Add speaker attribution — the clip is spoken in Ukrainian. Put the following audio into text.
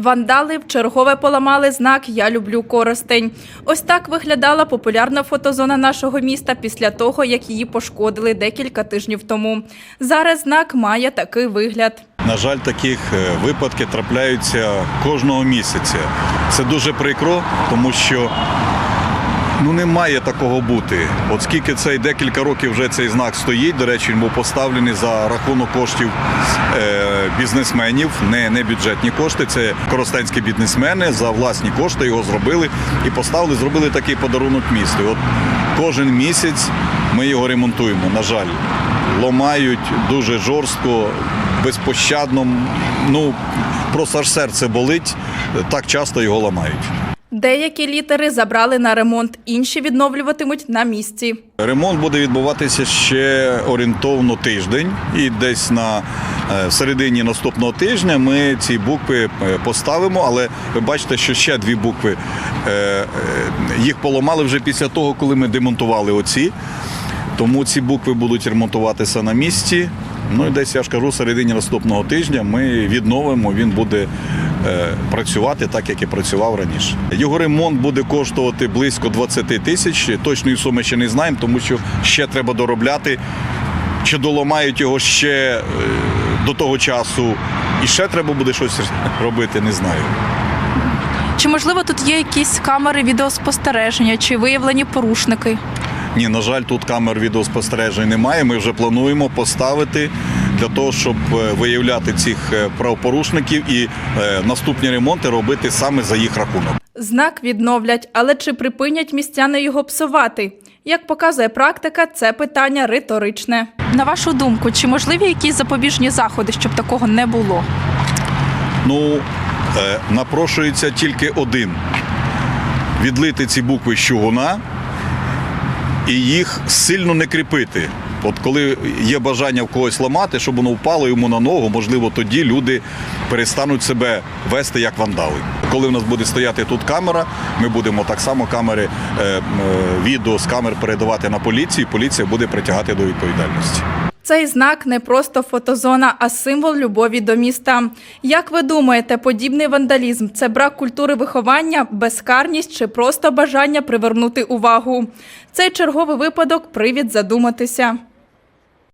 Speaker 1: Вандали вчергове поламали знак Я люблю Коростень. Ось так виглядала популярна фотозона нашого міста після того, як її пошкодили декілька тижнів тому. Зараз знак має такий вигляд.
Speaker 2: На жаль, таких випадків випадки трапляються кожного місяця. Це дуже прикро, тому що ну не має такого бути. От скільки цей декілька років вже цей знак стоїть. До речі, він був поставлений за рахунок коштів е, бізнесменів, не, не бюджетні кошти. Це коростенські бізнесмени за власні кошти його зробили і поставили, зробили такий подарунок місту. От кожен місяць ми його ремонтуємо. На жаль, ломають дуже жорстко, безпощадно. Ну просто аж серце болить. Так часто його ламають.
Speaker 1: Деякі літери забрали на ремонт, інші відновлюватимуть на місці.
Speaker 2: Ремонт буде відбуватися ще орієнтовно тиждень, і десь на е, середині наступного тижня ми ці букви е, поставимо. Але ви бачите, що ще дві букви е, їх поламали вже після того, коли ми демонтували оці. Тому ці букви будуть ремонтуватися на місці. Ну і десь я ж кажу, середині наступного тижня ми відновимо. Він буде е, працювати так, як і працював раніше. Його ремонт буде коштувати близько 20 тисяч. Точної суми ще не знаємо, тому що ще треба доробляти. Чи доламають його ще е, до того часу, і ще треба буде щось робити, не знаю.
Speaker 1: Чи можливо тут є якісь камери відеоспостереження чи виявлені порушники?
Speaker 2: Ні, на жаль, тут камер відеоспостережень немає. Ми вже плануємо поставити для того, щоб е, виявляти цих е, правопорушників і е, наступні ремонти робити саме за їх рахунок.
Speaker 1: Знак відновлять, але чи припинять містяни його псувати? Як показує практика, це питання риторичне. На вашу думку, чи можливі якісь запобіжні заходи, щоб такого не було?
Speaker 2: Ну, напрошується тільки один: відлити ці букви з чугуна і їх сильно не кріпити. От коли є бажання в когось ламати, щоб воно впало йому на ногу, можливо, тоді люди перестануть себе вести як вандали. Коли в нас буде стояти тут камера, ми будемо так само камери, е, е, відео з камер передавати на поліцію, поліція буде притягати до відповідальності.
Speaker 1: Цей знак не просто фотозона, а символ любові до міста. Як ви думаєте, подібний вандалізм це брак культури виховання, безкарність чи просто бажання привернути увагу? Цей черговий випадок привід задуматися.